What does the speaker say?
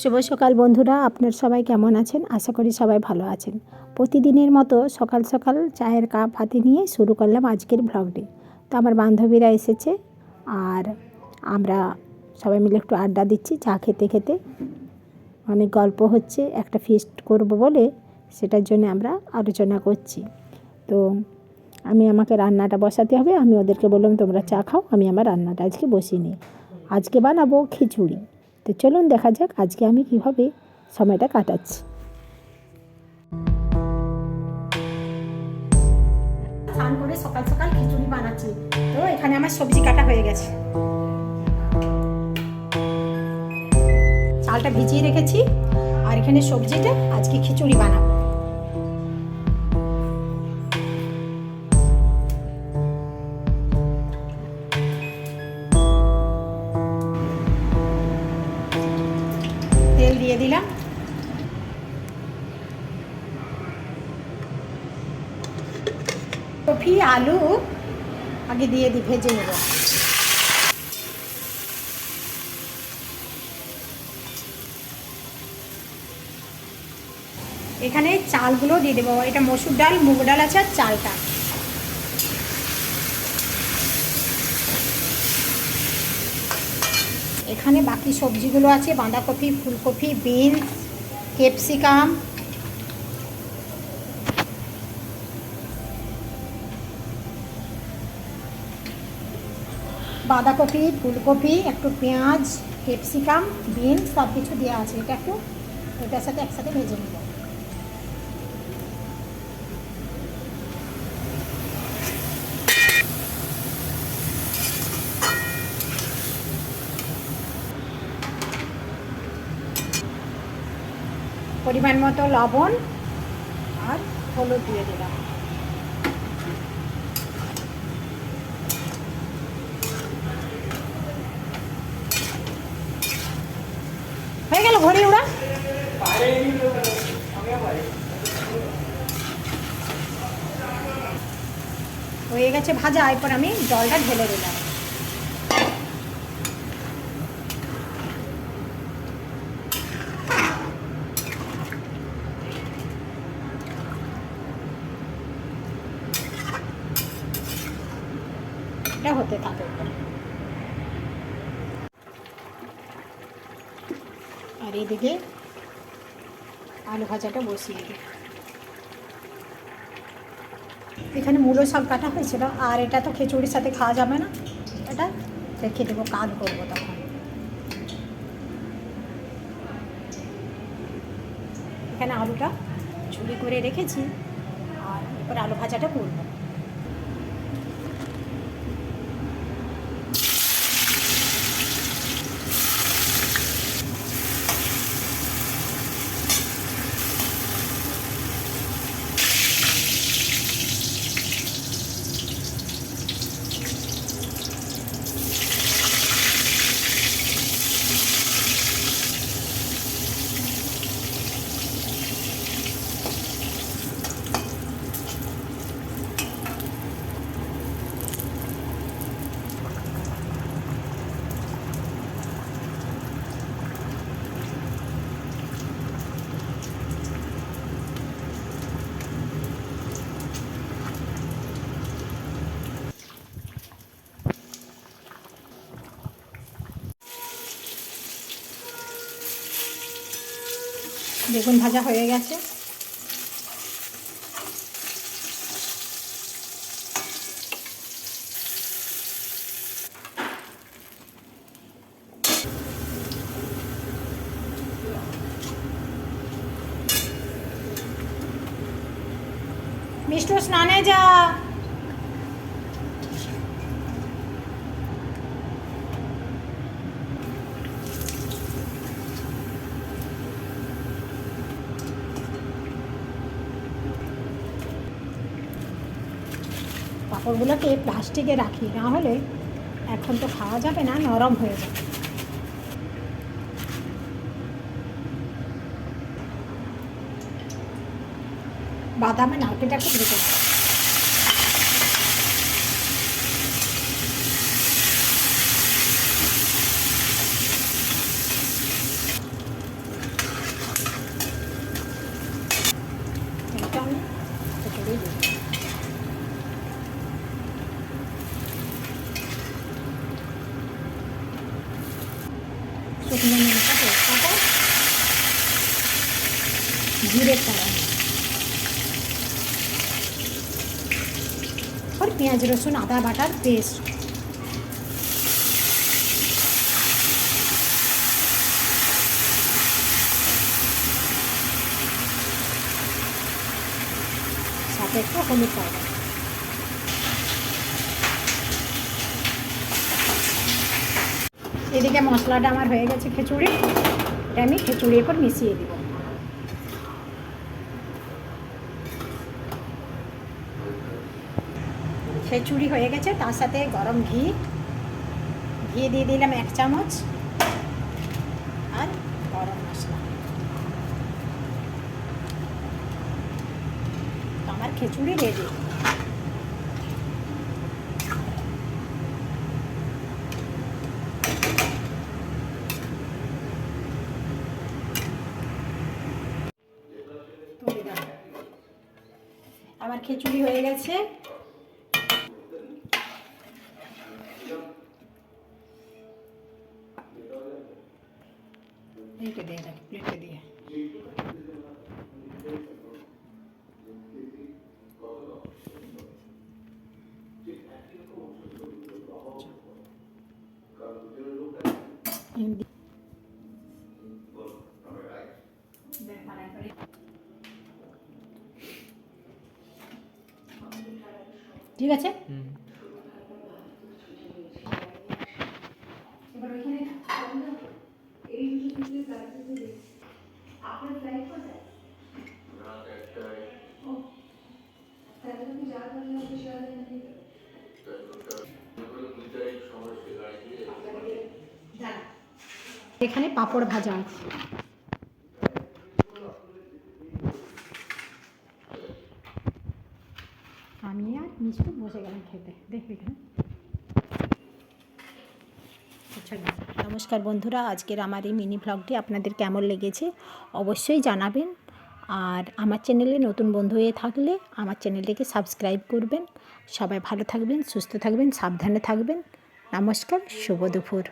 শুভ সকাল বন্ধুরা, আপনার সবাই কেমন আছেন? আশা করি সবাই ভালো আছেন। প্রতিদিনের মতো সকাল সকাল চায়ের কাপ হাতে নিয়ে শুরু করলাম আজকের ভ্লগটি তো আমার বান্ধবীরা এসেছে আর আমরা সবাই মিলে একটু আড্ডা দিচ্ছি, চা খেতে খেতে। অনেক গল্প হচ্ছে, একটা ফিস্ট করব বলে সেটার জন্য আমরা আলোচনা করছি। তো আমি আমাকে রান্নাটা বসাতে হবে, আমি ওদেরকে বললাম, তোমরা চা খাও, আমি আমার রান্নাটা আজকে বসিয়ে নিই। আজকে বানাবো খিচুড়ি। তো চলুন দেখা যাক আজকে আমি কীভাবে সময়টা কাটাচ্ছি। স্নান করে সকাল সকাল খিচুড়ি বানাচ্ছি। তো এখানে আমার সবজি কাটা হয়ে গেছে। চালটা ভিজিয়ে রেখেছি। আর এখানে সবজিটা আজকে খিচুড়ি বানাবো। দিয়ে দিলাম। কফি, আলু আগে দিয়ে দিই ভেজে নেব। এখানে চালগুলো দিয়ে দেবো। এটা মসুর ডাল, মুগ ডাল আছে আর চালটা। এখানে বাকি সবজিগুলো আছে, বাঁধাকপি, ফুলকপি, বিনস, ক্যাপসিকাম। বাঁধাকপি, ফুলকপি, একটু পেঁয়াজ, ক্যাপসিকাম বিন সব কিছু দেওয়া আছে। এটা একটু, এটার সাথে একসাথে ভেজে নেব। পরিমাণ মতো লবণ আর হলুদ দিয়ে দিলাম। হয়ে গেল ঘড়ি ওরা হয়ে গেছে ভাজা, এরপর আমি জলটা ঢেলে দিলাম এটা হতে থাকে। আর এদিকে আলু ভাজাটা বসিয়ে দিই। এখানে মূলো সব কাটা হয়েছিল, আর এটা তো খিচুড়ির সাথে খাওয়া যাবে না। এটা রেখে দেবো, কাল করব তখন। এখানে আলুটা ঝুড়ি করে রেখেছি, আর এরপর আলু ভাজাটা করব। বেগুন ভাজা হয়ে গেছে। মিষ্টু স্নানে যা। কাপড়গুলোকে প্লাস্টিকে রাখি, না হলে এখন তো খাওয়া যাবে না, নরম হয়ে যাবে। বাদামে নারকেলটা শুকনো লঙ্কা তেজপাতা জিরে পাড়া আর পেঁয়াজ রসুন আদা বাটার পেস্ট সাথে একটু হলুদ পাউডার এদিকে মশলাটা আমার হয়ে গেছে খিচুড়ি। এটা আমি খিচুড়ির উপর মিশিয়ে দিব। খিচুড়ি হয়ে গেছে, তার সাথে গরম ঘি। ঘি দিয়ে দিলাম এক চামচ আর গরম মশলা। আমার খিচুড়ি রেডি খিচুড়ি হয়ে গেছে। দিয়ে রাখ দিয়ে। ঠিক আছে? এবার ওইখানে এখানে পাঁপড় ভাজা আছে আমি আর মিষ্টি বসে গেলাম খেতে। দেখবে এখানে। আচ্ছা নমস্কার বন্ধুরা, আজকের আমার এই মিনি ভ্লগটি আপনাদের কেমন লেগেছে অবশ্যই জানাবেন। আর আমার চ্যানেলে নতুন বন্ধু হয়ে থাকলে আমার চ্যানেলটিকে সাবস্ক্রাইব করবেন। সবাই ভালো থাকবেন, সুস্থ থাকবেন, সাবধানে থাকবেন। নমস্কার, শুভ দুপুর।